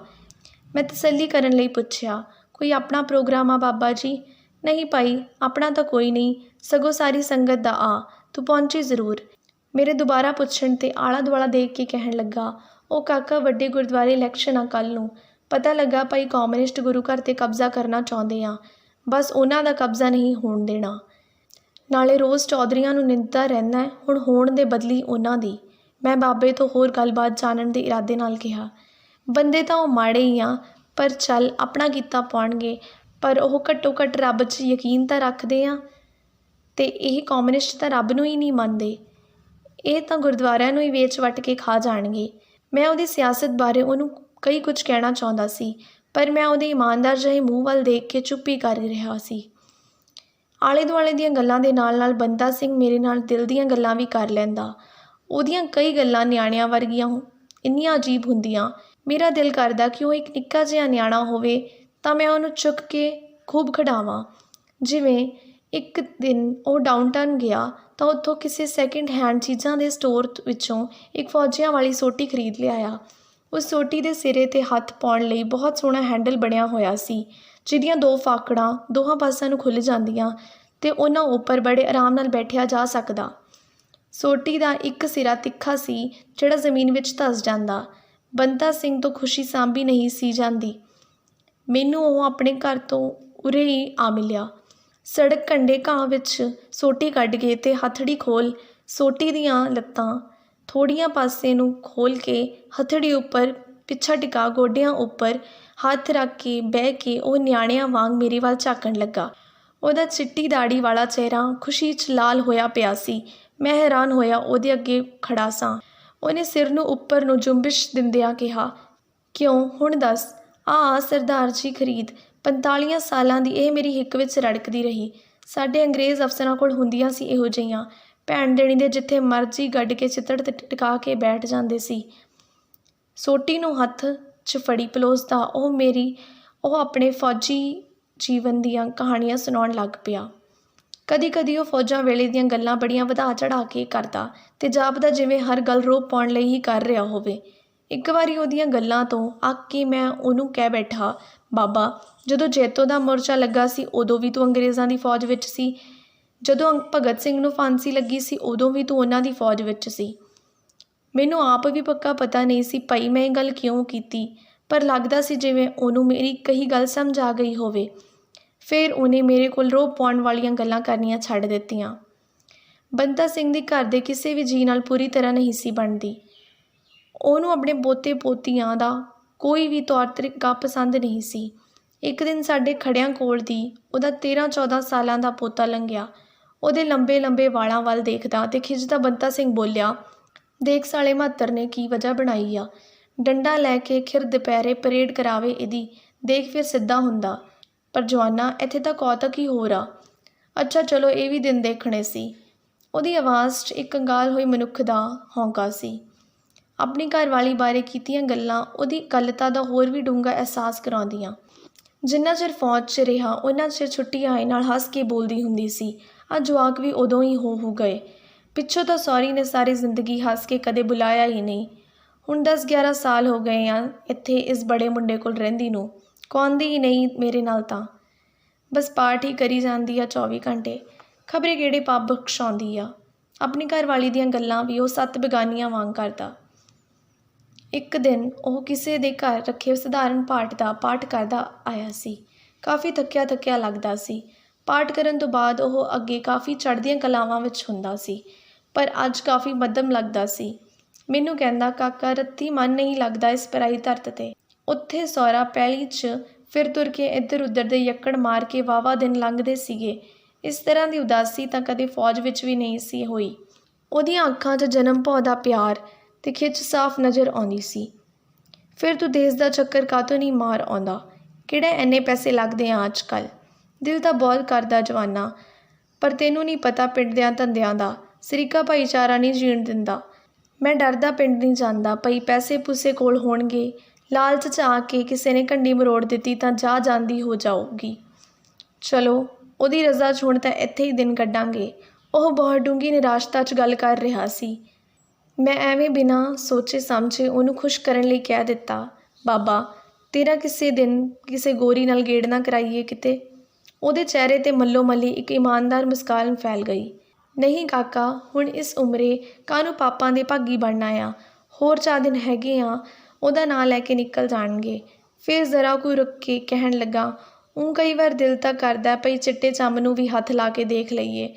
ਮੈਂ ਤਸੱਲੀ ਕਰਨ ਲਈ ਪੁੱਛਿਆ, ਕੋਈ ਆਪਣਾ ਪ੍ਰੋਗਰਾਮ ਆ ਬਾਬਾ ਜੀ? ਨਹੀਂ ਭਾਈ, ਆਪਣਾ ਤਾਂ ਕੋਈ ਨਹੀਂ, ਸਗੋਂ ਸਾਰੀ ਸੰਗਤ ਦਾ ਆ, ਤੂੰ ਪਹੁੰਚੀ ਜ਼ਰੂਰ। ਮੇਰੇ ਦੁਬਾਰਾ ਪੁੱਛਣ ਤੇ ਆਲਾ ਦੁਆਲਾ ਦੇਖ ਕੇ ਕਹਿਣ ਲੱਗਾ, ਉਹ ਕਾਕਾ ਵੱਡੇ ਗੁਰਦੁਆਰੇ ਇਲੈਕਸ਼ਨ ਆ ਕੱਲ ਨੂੰ। ਪਤਾ ਲੱਗਾ ਭਾਈ ਕਮਿਊਨਿਸਟ ਗੁਰੂ ਘਰ ਤੇ ਕਬਜ਼ਾ ਕਰਨਾ ਚਾਹੁੰਦੇ ਆ। ਬਸ ਉਹਨਾਂ ਦਾ ਕਬਜ਼ਾ ਨਹੀਂ ਹੋਣ ਦੇਣਾ। ਨਾਲੇ ਰੋਜ਼ ਚੌਧਰੀਆਂ ਨੂੰ ਨਿੰਦਦਾ ਰਹਿਣਾ ਹੁਣ ਹੋਣ ਦੇ ਬਦਲੀ ਉਹਨਾਂ ਦੀ। ਮੈਂ ਬਾਬੇ ਤੋਂ ਹੋਰ ਗੱਲਬਾਤ ਜਾਣਨ ਦੇ ਇਰਾਦੇ ਨਾਲ ਕਿਹਾ, ਬੰਦੇ ਤਾਂ ਉਹ ਮਾੜੇ ਹੀ ਆ, ਪਰ ਚੱਲ ਆਪਣਾ ਕੀਤਾ ਪਾਉਣਗੇ, ਪਰ ਉਹ ਘੱਟੋ ਘੱਟ ਰੱਬ 'ਚ ਯਕੀਨ ਤਾਂ ਰੱਖਦੇ ਆ। ਤੇ ਇਹ ਕਮਿਊਨਿਸਟ ਤਾਂ ਰੱਬ ਨੂੰ ਹੀ ਨਹੀਂ ਮੰਨਦੇ। ਇਹ ਤਾਂ ਗੁਰਦੁਆਰਿਆਂ ਨੂੰ ਹੀ ਵੇਚ ਵਟ ਕੇ ਖਾ ਜਾਣਗੇ। ਮੈਂ ਉਹਦੀ ਸਿਆਸਤ ਬਾਰੇ ਉਹਨੂੰ ਕਈ ਕੁਝ ਕਹਿਣਾ ਚਾਹੁੰਦਾ ਸੀ ਪਰ ਮੈਂ ਉਹਦੇ ਇਮਾਨਦਾਰ ਜਿਹੇ ਮੂੰਹ ਵੱਲ ਦੇਖ ਕੇ ਚੁੱਪ ਹੀ ਕਰ ਰਿਹਾ ਸੀ। ਆਲੇ ਦੁਆਲੇ ਦੀਆਂ ਗੱਲਾਂ ਦੇ ਨਾਲ-ਨਾਲ ਬੰਦਾ ਸਿੰਘ ਮੇਰੇ ਨਾਲ ਦਿਲ ਦੀਆਂ ਗੱਲਾਂ ਵੀ ਕਰ ਲੈਂਦਾ। ਉਹਦੀਆਂ ਕਈ ਗੱਲਾਂ ਨਿਆਣਿਆਂ ਵਰਗੀਆਂ ਇੰਨੀਆਂ ਅਜੀਬ ਹੁੰਦੀਆਂ। ਮੇਰਾ ਦਿਲ ਕਰਦਾ ਕਿ ਉਹ ਇੱਕ ਨਿੱਕਾ ਜਿਹਾ ਨਿਆਣਾ ਹੋਵੇ ਤਾਂ ਮੈਂ ਉਹਨੂੰ ਚੁੱਕ ਕੇ ਖੂਬ ਖਿਡਾਵਾਂ। ਜਿਵੇਂ ਇੱਕ ਦਿਨ ਉਹ ਡਾਊਨਟਾਊਨ ਗਿਆ ਤਾਂ ਉੱਥੋਂ ਕਿਸੇ ਸੈਕਿੰਡ ਹੈਂਡ ਚੀਜ਼ਾਂ ਦੇ ਸਟੋਰ ਵਿੱਚੋਂ ਇੱਕ ਫੌਜੀਆਂ ਵਾਲੀ ਸੋਟੀ ਖਰੀਦ ਲਿਆਇਆ। ਉਸ ਸੋਟੀ ਦੇ ਸਿਰੇ ਤੇ ਹੱਥ ਪਾਉਣ ਲਈ ਬਹੁਤ ਸੋਹਣਾ ਹੈਂਡਲ ਬਣਿਆ ਹੋਇਆ ਸੀ, ਜਿਹਦੀਆਂ ਦੋ ਫਾਕੜਾਂ ਦੋਹਾਂ ਪਾਸਿਆਂ ਨੂੰ ਖੁੱਲ੍ਹ ਜਾਂਦੀਆਂ ਤੇ ਉਹਨਾਂ ਉੱਪਰ ਬੜੇ ਆਰਾਮ ਨਾਲ ਬੈਠਿਆ ਜਾ ਸਕਦਾ। ਸੋਟੀ ਦਾ ਇੱਕ ਸਿਰਾ ਤਿੱਖਾ ਸੀ, ਜਿਹੜਾ ਜ਼ਮੀਨ ਵਿੱਚ ਧਸ ਜਾਂਦਾ। ਬੰਤਾ ਸਿੰਘ ਤੋਂ ਖੁਸ਼ੀ ਸਾਂਭੀ ਨਹੀਂ ਸੀ ਜਾਂਦੀ। ਮੈਨੂੰ ਉਹ ਆਪਣੇ ਘਰ ਤੋਂ ਉਰੇ ਹੀ ਆ ਮਿਲਿਆ। ਸੜਕ ਕੰਢੇ ਘਾਹ ਵਿੱਚ ਸੋਟੀ ਕੱਢ ਕੇ ਤੇ ਹੱਥੜੀ ਖੋਲ ਸੋਟੀ ਦੀਆਂ ਲੱਤਾਂ ਥੋੜੀਆਂ ਪਾਸੇ ਨੂੰ ਖੋਲ ਕੇ ਹਥੜੀ ਉੱਪਰ, ਪਿੱਛਾ ਟਿਕਾ ਗੋਡਿਆਂ ਉੱਪਰ ਹੱਥ ਰੱਖ ਕੇ ਬਹਿ ਕੇ ਉਹ ਨਿਆਣਿਆਂ ਵਾਂਗ ਮੇਰੇ ਵੱਲ ਝਾਕਣ ਲੱਗਾ। ਉਹਦਾ ਚਿੱਟੀ ਦਾੜੀ ਵਾਲਾ ਚਿਹਰਾ ਖੁਸ਼ੀ 'ਚ ਲਾਲ ਹੋਇਆ ਪਿਆ ਸੀ। ਮੈਂ ਹੈਰਾਨ ਹੋਇਆ ਉਹਦੇ ਅੱਗੇ ਖੜਾ ਸਾਂ। ਉਹਨੇ ਸਿਰ ਨੂੰ ਉੱਪਰ ਨੂੰ ਜੁੰਬਿਸ਼ ਦਿੰਦਿਆਂ ਕਿਹਾ, ਕਿਉਂ? ਹੁਣ ਦੱਸ। ਆ ਸਰਦਾਰ ਜੀ ਖਰੀਦ। 45 ਸਾਲਾਂ ਦੀ ਇਹ ਮੇਰੀ ਹਿੱਕ ਵਿੱਚ ਰੜਕਦੀ ਰਹੀ। ਸਾਡੇ ਅੰਗਰੇਜ਼ ਅਫਸਰਾਂ ਕੋਲ ਹੁੰਦੀਆਂ ਸੀ ਇਹੋ ਜਿਹੀਆਂ। ਭੈਣ ਦੇਣੀ ਦੇ ਜਿੱਥੇ ਮਰਜ਼ੀ ਗੱਡ ਕੇ ਚਿੱਤੜ ਤੇ ਟਿਕਾ ਕੇ ਬੈਠ ਜਾਂਦੇ ਸੀ। ਸੋਟੀ ਨੂੰ ਹੱਥ 'ਚ ਫੜੀ ਪਲੋਸਦਾ ਉਹ ਮੇਰੀ, ਉਹ ਆਪਣੇ ਫੌਜੀ ਜੀਵਨ ਦੀਆਂ ਕਹਾਣੀਆਂ ਸੁਣਾਉਣ ਲੱਗ ਪਿਆ। ਕਦੀ-ਕਦੀ ਉਹ ਫੌਜਾਂ ਵੇਲੇ ਦੀਆਂ ਗੱਲਾਂ ਬੜੀਆਂ ਵਧਾ ਚੜਾ ਕੇ ਕਰਦਾ ਤੇ ਜਾਪਦਾ ਜਿਵੇਂ ਹਰ ਗੱਲ ਰੋਪ ਪਾਉਣ ਲਈ ਹੀ ਕਰ ਰਿਹਾ ਹੋਵੇ। ਇੱਕ ਵਾਰੀ ਉਹਦੀਆਂ ਗੱਲਾਂ ਤੋਂ ਅੱਕ ਕੇ ਮੈਂ ਉਹਨੂੰ ਕਹਿ ਬੈਠਾ, ਬਾਬਾ, ਜਦੋਂ ਜੈਤੋ ਦਾ ਮੋਰਚਾ ਲੱਗਾ ਸੀ, ਉਦੋਂ ਵੀ ਤੂੰ ਅੰਗਰੇਜ਼ਾਂ ਦੀ ਫੌਜ ਵਿੱਚ ਸੀ ਜਦੋਂ ਅੰਗ- ਭਗਤ ਸਿੰਘ ਨੂੰ ਫਾਂਸੀ ਲੱਗੀ ਸੀ, ਉਦੋਂ ਵੀ ਤੂੰ ਉਹਨਾਂ ਦੀ ਫੌਜ ਵਿੱਚ ਸੀ। ਮੈਨੂੰ ਆਪ ਵੀ ਪੱਕਾ ਪਤਾ ਨਹੀਂ ਸੀ, ਭਾਈ ਮੈਂ ਇਹ ਗੱਲ ਕਿਉਂ ਕੀਤੀ, ਪਰ ਲੱਗਦਾ ਸੀ ਜਿਵੇਂ ਉਹਨੂੰ ਮੇਰੀ ਕਹੀ ਗੱਲ ਸਮਝ ਆ ਗਈ ਹੋਵੇ। ਫਿਰ ਉਹਨੇ ਮੇਰੇ ਕੋਲ ਰੋਹ ਪਾਉਣ ਵਾਲੀਆਂ ਗੱਲਾਂ ਕਰਨੀਆਂ ਛੱਡ ਦਿੱਤੀਆਂ। ਬੰਤਾ ਸਿੰਘ ਦੇ ਘਰ ਦੇ ਕਿਸੇ ਵੀ ਜੀ ਨਾਲ ਪੂਰੀ ਤਰ੍ਹਾਂ ਨਹੀਂ ਸੀ ਬਣਦੀ। ਉਹਨੂੰ ਆਪਣੇ ਪੋਤੇ ਪੋਤੀਆਂ ਦਾ ਕੋਈ ਵੀ ਤੌਰ ਤਰੀਕਾ ਪਸੰਦ ਨਹੀਂ ਸੀ। ਇੱਕ ਦਿਨ ਸਾਡੇ ਖੜਿਆਂ ਕੋਲ ਦੀ ਉਹਦਾ 13 14 ਸਾਲਾਂ ਦਾ ਪੋਤਾ ਲੰਘਿਆ। ਉਹਦੇ ਲੰਬੇ ਲੰਬੇ ਵਾਲਾਂ ਵੱਲ ਦੇਖਦਾ ਤੇ ਖਿੱਚਦਾ ਬੰਤਾ ਸਿੰਘ ਬੋਲਿਆ, ਦੇਖ ਸਾਲੇ ਮਾਤਰ ਨੇ ਕੀ ਵਜ੍ਹਾ ਬਣਾਈ ਆ? ਡੰਡਾ ਲੈ ਕੇ ਖਿਰ ਦੁਪਹਿਰੇ ਪਰੇਡ ਕਰਾਵੇ ਇਹਦੀ, ਦੇਖ ਫਿਰ ਸਿੱਧਾ ਹੁੰਦਾ। ਪਰ ਜਵਾਨਾ, ਇੱਥੇ ਤਾਂ ਕੌਤਕ ਹੀ ਹੋ ਰਾ ਅੱਛਾ, ਚਲੋ ਇਹ ਵੀ ਦਿਨ ਦੇਖਣੇ ਸੀ। ਉਹਦੀ ਆਵਾਜ਼ 'ਚ ਇੱਕ ਕੰਗਾਲ ਹੋਈ ਮਨੁੱਖ ਦਾ ਹੌਂਕਾ ਸੀ। ਆਪਣੀ ਘਰਵਾਲੀ ਬਾਰੇ ਕੀਤੀਆਂ ਗੱਲਾਂ, ਉਹਦੀ ਕੱਲਤਾ ਦਾ ਹੋਰ ਵੀ ਡੂੰਘਾ ਅਹਿਸਾਸ ਕਰਾਉਂਦੀਆਂ। ਜਿੰਨਾ ਚਿਰ ਫੌਜ 'ਚ ਰਿਹਾ, ਉਹਨਾਂ ਚਿਰ ਛੁੱਟੀ ਆਏ ਨਾਲ ਹੱਸ ਕੇ ਬੋਲਦੀ ਹੁੰਦੀ ਸੀ ਆ ਜਵਾਕ ਵੀ ਉਦੋਂ ਹੀ ਹੋ ਹੋ ਗਏ। ਪਿੱਛੋਂ ਤਾਂ ਸੌਰੀ ਨੇ ਸਾਰੀ ਜ਼ਿੰਦਗੀ ਹੱਸ ਕੇ ਕਦੇ ਬੁਲਾਇਆ ਹੀ ਨਹੀਂ। ਹੁਣ 10 11 ਸਾਲ ਹੋ ਗਏ ਆ ਇੱਥੇ ਇਸ ਬੜੇ ਮੁੰਡੇ ਕੋਲ ਰਹਿੰਦੀ ਨੂੰ। ਕੌਂਦੀ ਹੀ ਨਹੀਂ ਮੇਰੇ ਨਾਲ ਤਾਂ। ਬਸ ਪਾਠ ਹੀ ਕਰੀ ਜਾਂਦੀ ਆ 24 ਘੰਟੇ। ਖਬਰੇ ਕਿਹੜੇ ਪਾਪ ਬਖਸ਼ਾਉਂਦੀ ਆ। ਆਪਣੀ ਘਰਵਾਲੀ ਦੀਆਂ ਗੱਲਾਂ ਵੀ ਉਹ ਸੱਤ ਬੇਗਾਨੀਆਂ ਵਾਂਗ ਕਰਦਾ। ਇੱਕ ਦਿਨ ਉਹ ਕਿਸੇ ਦੇ ਘਰ ਰੱਖੇ ਸਧਾਰਨ ਪਾਠ ਦਾ ਪਾਠ ਕਰਦਾ ਆਇਆ ਸੀ। ਕਾਫੀ ਥੱਕਿਆ ਥੱਕਿਆ ਲੱਗਦਾ ਸੀ। ਪਾਠ ਕਰਨ ਤੋਂ ਬਾਅਦ ਉਹ ਅੱਗੇ ਕਾਫੀ ਚੜ੍ਹਦੀਆਂ ਕਲਾਵਾਂ ਵਿੱਚ ਹੁੰਦਾ ਸੀ, ਪਰ ਅੱਜ ਕਾਫੀ ਮੱਧਮ ਲੱਗਦਾ ਸੀ। ਮੈਨੂੰ ਕਹਿੰਦਾ, ਕਾਕਾ, ਰੱਤੀ ਮਨ ਨਹੀਂ ਲੱਗਦਾ ਇਸ ਪਰਾਈ ਧਰਤ ਤੇ। ਉੱਥੇ ਸੌਰਾ ਪੈਲੀ 'ਚ ਫਿਰ ਤੁਰ ਕੇ ਇੱਧਰ ਉੱਧਰ ਦੇ ਯੱਕੜ ਮਾਰ ਕੇ ਵਾਵਾ ਦਿਨ ਲੰਘਦੇ ਸੀਗੇ। ਇਸ ਤਰ੍ਹਾਂ ਦੀ ਉਦਾਸੀ ਤਾਂ ਕਦੇ ਫੌਜ ਵਿੱਚ ਵੀ ਨਹੀਂ ਸੀ ਹੋਈ। ਉਹਦੀਆਂ ਅੱਖਾਂ 'ਚ ਜਨਮ ਭੌ ਦਾ ਪਿਆਰ ਤੇ ਖਿੱਚ ਸਾਫ਼ ਨਜ਼ਰ ਆਉਂਦੀ ਸੀ। ਫਿਰ ਤੂੰ ਦੇਸ਼ ਦਾ ਚੱਕਰ ਕਾਹਤੋਂ ਨਹੀਂ ਮਾਰ ਆਉਂਦਾ? ਕਿਹੜੇ ਐਨੇ ਪੈਸੇ ਲੱਗਦੇ ਆ ਅੱਜ ਕੱਲ੍ਹ? ਦਿਲ ਤਾਂ ਬਹੁਤ ਕਰਦਾ ਜਵਾਨਾ, ਪਰ ਤੈਨੂੰ ਨਹੀਂ ਪਤਾ ਪਿੰਡ ਦਿਆਂ ਧੰਦਿਆਂ ਦਾ, ਸਰੀਕਾ ਭਾਈਚਾਰਾ ਨਹੀਂ ਜੀਣ ਦਿੰਦਾ। ਮੈਂ ਡਰਦਾ ਪਿੰਡ ਨਹੀਂ ਜਾਂਦਾ ਪਈ ਪੈਸੇ ਪੂਸੇ ਕੋਲ ਹੋਣਗੇ, ਲਾਲਚ 'ਚ ਆ ਕੇ ਕਿਸੇ ਨੇ ਕੰਡੀ ਮਰੋੜ ਦਿੱਤੀ ਤਾਂ ਜਾ ਜਾਂਦੀ ਹੋ ਜਾਊਗੀ। ਚਲੋ, ਉਹਦੀ ਰਜ਼ਾ 'ਚ ਹੁਣ ਤਾਂ ਇੱਥੇ ਹੀ ਦਿਨ ਕੱਢਾਂਗੇ। ਉਹ ਬਹੁਤ ਡੂੰਗੀ ਨਿਰਾਸ਼ਤਾ 'ਚ ਗੱਲ ਕਰ ਰਿਹਾ ਸੀ। ਮੈਂ ਐਵੇਂ ਬਿਨਾਂ ਸੋਚੇ ਸਮਝੇ ਉਹਨੂੰ ਖੁਸ਼ ਕਰਨ ਲਈ ਕਹਿ ਦਿੱਤਾ, ਬਾਬਾ, ਤੇਰਾ ਕਿਸੇ ਦਿਨ ਕਿਸੇ ਗੋਰੀ ਨਾਲ ਗੇੜ ਨਾ ਕਰਾਈਏ ਕਿਤੇ। ਉਹਦੇ ਚਿਹਰੇ ਤੇ ਮੱਲੋ ਮੱਲੀ ਇੱਕ ਇਮਾਨਦਾਰ ਮੁਸਕਾਨ ਫੈਲ ਗਈ। ਨਹੀਂ ਕਾਕਾ, ਹੁਣ ਇਸ ਉਮਰੇ ਕਾਹਨੂੰ ਪਾਪਾਂ ਦੇ ਭਾਗੀ ਬਣਨਾ ਆ? ਹੋਰ ਚਾਰ ਦਿਨ ਹੈਗੇ ਆ, ਉਹਦਾ ਨਾਂ ਲੈ ਕੇ ਨਿਕਲ ਜਾਣਗੇ। ਫਿਰ ਜ਼ਰਾ ਕੋਈ ਰੁੱਕ ਕੇ ਕਹਿਣ ਲੱਗਾ ਉਹ ਕਈ ਵਾਰ ਦਿਲ ਤਾਂ ਕਰਦਾ ਪਈ ਚਿੱਟੇ ਚੰਮ ਨੂੰ ਵੀ ਹੱਥ ਲਾ ਕੇ ਦੇਖ ਲਈਏ।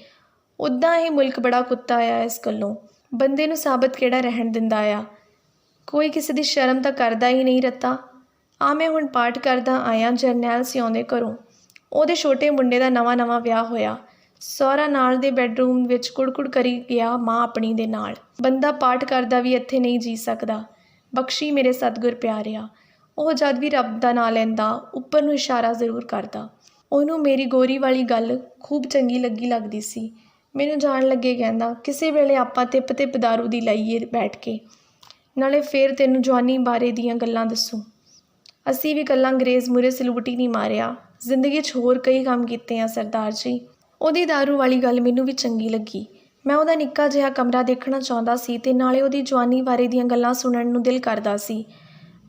ਉੱਦਾਂ ਇਹ ਮੁਲਕ ਬੜਾ ਕੁੱਤਾ ਆ ਇਸ ਗੱਲੋਂ। ਬੰਦੇ ਨੂੰ ਸਾਬਤ ਕਿਹੜਾ ਰਹਿਣ ਦਿੰਦਾ ਆ? ਕੋਈ ਕਿਸੇ ਦੀ ਸ਼ਰਮ ਤਾਂ ਕਰਦਾ ਹੀ ਨਹੀਂ ਰੱਤਾ। ਆ ਮੈਂ ਹੁਣ ਪਾਠ ਕਰਦਾ ਆਇਆ ਜਰਨੈਲ ਸਿਉਂਦੇ ਘਰੋਂ। ਉਹਦੇ ਛੋਟੇ ਮੁੰਡੇ ਦਾ ਨਵਾਂ ਨਵਾਂ ਵਿਆਹ ਹੋਇਆ। ਸਹੁਰਾ ਨਾਲ ਦੇ ਬੈੱਡਰੂਮ ਵਿੱਚ ਕੁੜਕੁੜ ਕਰੀ ਗਿਆ ਮਾਂ ਆਪਣੀ ਦੇ ਨਾਲ। ਬੰਦਾ ਪਾਠ ਕਰਦਾ ਵੀ ਇੱਥੇ ਨਹੀਂ ਜੀ ਸਕਦਾ। ਬਖਸ਼ੀ ਮੇਰੇ ਸਤਿਗੁਰ ਪਿਆਰਿਆ। ਉਹ ਜਦ ਵੀ ਰੱਬ ਦਾ ਨਾਂ ਲੈਂਦਾ, ਉੱਪਰ ਨੂੰ ਇਸ਼ਾਰਾ ਜ਼ਰੂਰ ਕਰਦਾ। ਉਹਨੂੰ ਮੇਰੀ ਗੋਰੀ ਵਾਲੀ ਗੱਲ ਖੂਬ ਚੰਗੀ ਲੱਗੀ ਲੱਗਦੀ ਸੀ। ਮੈਨੂੰ ਜਾਣ ਲੱਗੇ ਕਹਿੰਦਾ, ਕਿਸੇ ਵੇਲੇ ਆਪਾਂ ਤਿੱਪ ਤਿੱਪ ਪਦਾਰੂ ਦੀ ਲਾਈਏ ਬੈਠ ਕੇ। ਨਾਲੇ ਫੇਰ ਤੈਨੂੰ ਜਵਾਨੀ ਬਾਰੇ ਦੀਆਂ ਗੱਲਾਂ ਦੱਸੂ। ਅਸੀਂ ਵੀ ਕੱਲਾ ਅੰਗਰੇਜ਼ ਮੂਰੇ ਸਲੂਟ ਹੀ ਨਹੀਂ ਮਾਰਿਆ। ਜ਼ਿੰਦਗੀ 'ਚ ਹੋਰ ਕਈ ਕੰਮ ਕੀਤੇ ਆ ਸਰਦਾਰ ਜੀ। ਉਹਦੀ ਦਾਰੂ ਵਾਲੀ ਗੱਲ ਮੈਨੂੰ ਵੀ ਚੰਗੀ ਲੱਗੀ। ਮੈਂ ਉਹਦਾ ਨਿੱਕਾ ਜਿਹਾ ਕਮਰਾ ਦੇਖਣਾ ਚਾਹੁੰਦਾ ਸੀ ਤੇ ਨਾਲੇ ਉਹਦੀ ਜਵਾਨੀ ਬਾਰੇ ਦੀਆਂ ਗੱਲਾਂ ਸੁਣਨ ਨੂੰ ਦਿਲ ਕਰਦਾ ਸੀ।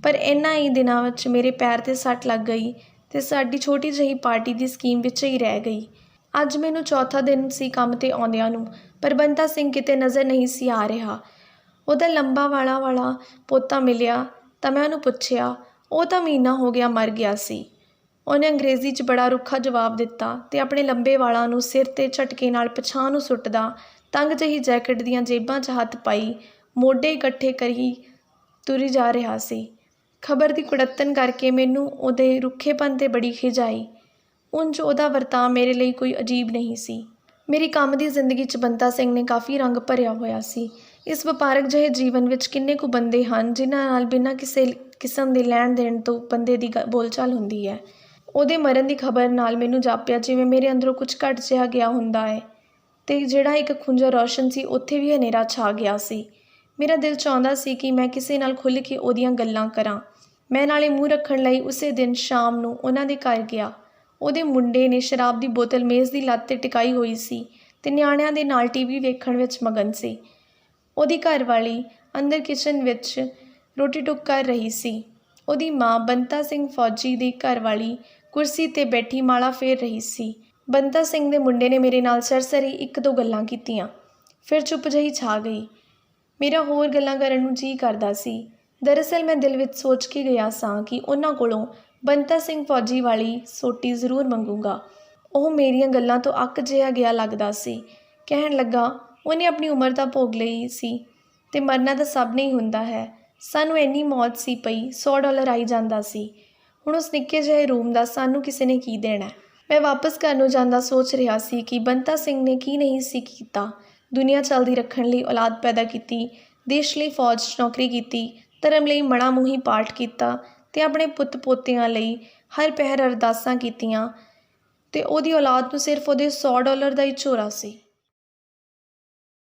ਪਰ ਇੰਨਾ ਹੀ ਦਿਨਾਂ ਵਿੱਚ ਮੇਰੇ ਪੈਰ ਤੇ ਸੱਟ ਲੱਗ ਗਈ ਤੇ ਸਾਡੀ ਛੋਟੀ ਜਿਹੀ ਪਾਰਟੀ ਦੀ ਸਕੀਮ ਵਿੱਚ ਹੀ ਰਹਿ ਗਈ। ਅੱਜ ਮੈਨੂੰ ਚੌਥਾ ਦਿਨ ਸੀ ਕੰਮ ਤੇ ਆਉਂਦਿਆਂ ਨੂੰ, ਪਰ ਬੰਤਾ ਸਿੰਘ ਕਿਤੇ ਨਜ਼ਰ ਨਹੀਂ ਸੀ ਆ ਰਿਹਾ। ਉਹਦਾ ਲੰਬਾ ਵਾਲਾ ਵਾਲਾ ਪੋਤਾ ਮਿਲਿਆ ਤਾਂ ਮੈਂ ਉਹਨੂੰ ਪੁੱਛਿਆ, ਉਹ ਤਾਂ ਮਹੀਨਾ ਹੋ ਗਿਆ ਮਰ ਗਿਆ ਸੀ। ਉਹਨੇ ਅੰਗਰੇਜ਼ੀ 'ਚ ਬੜਾ ਰੁੱਖਾ ਜਵਾਬ ਦਿੱਤਾ ਤੇ ਆਪਣੇ ਲੰਬੇ ਵਾਲਾਂ ਨੂੰ ਸਿਰ ਤੇ ਝਟਕੇ ਨਾਲ ਪਛਾਂ ਨੂੰ ਸੁੱਟਦਾ, ਤੰਗ ਜਿਹੀ ਜੈਕਟ ਦੀਆਂ ਜੇਬਾਂ 'ਚ ਹੱਥ ਪਾਈ, ਮੋਢੇ ਇਕੱਠੇ ਕਰੀ ਤੁਰੀ ਜਾ ਰਿਹਾ ਸੀ। ਖਬਰ ਦੀ ਕੁੜੱਤਨ ਕਰਕੇ ਮੈਨੂੰ ਉਹਦੇ ਰੁੱਖੇਪਨ ਤੇ ਬੜੀ ਖਿਝ ਆਈ। ਉਂਝ ਉਹਦਾ ਵਰਤਾਅ ਮੇਰੇ ਲਈ ਕੋਈ ਅਜੀਬ ਨਹੀਂ ਸੀ। ਮੇਰੀ ਕੰਮ ਦੀ ਜ਼ਿੰਦਗੀ 'ਚ ਬੰਤਾ ਸਿੰਘ ਨੇ ਕਾਫੀ ਰੰਗ ਭਰਿਆ ਹੋਇਆ ਸੀ। ਇਸ ਵਪਾਰਕ ਜਿਹੇ ਜੀਵਨ ਵਿੱਚ ਕਿੰਨੇ ਕੁ ਬੰਦੇ ਹਨ ਜਿਨ੍ਹਾਂ ਨਾਲ ਬਿਨਾਂ ਕਿਸੇ ਕਿਸਮ ਦੇ ਲੈਣ ਦੇਣ ਤੋਂ ਬੰਦੇ ਦੀ ਗ- ਬੋਲਚਾਲ ਹੁੰਦੀ ਹੈ। ਉਹਦੇ ਮਰਨ ਦੀ ਖਬਰ ਨਾਲ ਮੈਨੂੰ ਜਾਪਿਆ ਜਿਵੇਂ ਮੇਰੇ ਅੰਦਰੋਂ ਕੁਝ ਘਟ ਜਿਹਾ ਗਿਆ ਹੁੰਦਾ ਹੈ। ਤੇ ਜਿਹੜਾ ਇੱਕ ਖੁੰਝਾ ਰੌਸ਼ਨ ਸੀ, ਉੱਥੇ ਵੀ ਹਨੇਰਾ ਛਾ ਗਿਆ ਸੀ। ਮੇਰਾ ਦਿਲ ਚਾਹੁੰਦਾ ਸੀ ਕਿ ਮੈਂ ਕਿਸੇ ਨਾਲ ਖੁੱਲ੍ਹ ਕੇ ਉਹਦੀਆਂ ਗੱਲਾਂ ਕਰਾਂ। ਮੈਂ ਨਾਲੇ ਮੂੰਹ ਰੱਖਣ ਲਈ ਉਸੇ ਦਿਨ ਸ਼ਾਮ ਨੂੰ ਉਹਨਾਂ ਦੇ ਘਰ ਗਿਆ। ਉਹਦੇ ਮੁੰਡੇ ਨੇ ਸ਼ਰਾਬ ਦੀ ਬੋਤਲ ਮੇਜ਼ ਦੀ ਲੱਤ ਤੇ ਟਿਕਾਈ ਹੋਈ ਸੀ ਤੇ ਨਿਆਣਿਆਂ ਦੇ ਨਾਲ ਟੀਵੀ ਵੇਖਣ ਵਿੱਚ ਮਗਨ ਸੀ। ਉਹਦੀ ਘਰਵਾਲੀ ਅੰਦਰ ਕਿਚਨ ਵਿੱਚ ਰੋਟੀ ਟੁੱਕ ਕਰ ਰਹੀ ਸੀ। ਉਹਦੀ ਮਾਂ ਬੰਤਾ ਸਿੰਘ ਫੌਜੀ ਦੀ ਘਰਵਾਲੀ ਕੁਰਸੀ ਤੇ ਬੈਠੀ ਮਾਲਾ ਫੇਰ ਰਹੀ ਸੀ। ਬੰਤਾ ਸਿੰਘ ਦੇ ਮੁੰਡੇ ਨੇ ਮੇਰੇ ਨਾਲ ਸਰਸਰੀ ਇੱਕ ਦੋ ਗੱਲਾਂ ਕੀਤੀਆਂ। ਫਿਰ ਚੁੱਪ ਜਿਹੀ ਛਾ ਗਈ। ਮੇਰਾ ਹੋਰ ਗੱਲਾਂ ਕਰਨ ਨੂੰ ਜੀ ਕਰਦਾ ਸੀ। ਦਰਅਸਲ ਮੈਂ ਦਿਲ ਵਿੱਚ ਸੋਚ ਕੇ ਗਿਆ ਸਾਂ ਕਿ ਉਹਨਾਂ ਕੋਲੋਂ ਬੰਤਾ ਸਿੰਘ ਫੌਜੀ ਵਾਲੀ ਸੋਟੀ ਜ਼ਰੂਰ ਮੰਗੂਗਾ। ਉਹ ਮੇਰੀਆਂ ਗੱਲਾਂ ਤੋਂ ਅੱਕ ਜਿਹਾ ਗਿਆ ਲੱਗਦਾ ਸੀ। ਕਹਿਣ ਲੱਗਾ, ਉਹਨੇ ਆਪਣੀ ਉਮਰ ਦਾ ਭੋਗ ਲਈ ਸੀ ਤੇ ਮਰਨਾ ਤਾਂ ਸਭ ਨਹੀਂ ਹੁੰਦਾ ਹੈ। ਸਾਨੂੰ ਇੰਨੀ ਮੌਤ ਸੀ ਪਈ 100 ਡਾਲਰ ਆਈ ਜਾਂਦਾ ਸੀ। ਹੁਣ ਉਸ ਨਿੱਕੇ ਜਿਹੇ ਰੂਮ ਦਾ ਸਾਨੂੰ ਕਿਸੇ ਨੇ ਕੀ ਦੇਣਾ ਮੈਂ ਵਾਪਸ ਘਰ ਨੂੰ ਜਾਂਦਾ ਸੋਚ ਰਿਹਾ ਸੀ ਕਿ ਬੰਤਾ ਸਿੰਘ ਨੇ ਕੀ ਨਹੀਂ ਸੀ ਕੀਤਾ। ਦੁਨੀਆ ਚੱਲਦੀ ਰੱਖਣ ਲਈ ਔਲਾਦ ਪੈਦਾ ਕੀਤੀ, ਦੇਸ਼ ਲਈ ਫੌਜ 'ਚ ਨੌਕਰੀ ਕੀਤੀ, ਧਰਮ ਲਈ ਮਣਾ ਮੂਹੀ ਪਾਠ ਕੀਤਾ ਤੇ ਆਪਣੇ ਪੁੱਤ ਪੋਤਿਆਂ ਲਈ ਹਰ ਪਹਿਰ ਅਰਦਾਸਾਂ ਕੀਤੀਆਂ ਤੇ ਉਹਦੀ ਔਲਾਦ ਨੂੰ ਸਿਰਫ ਉਹਦੇ 100 ਡਾਲਰ ਦਾ ਹੀ ਝੋਰਾ ਸੀ।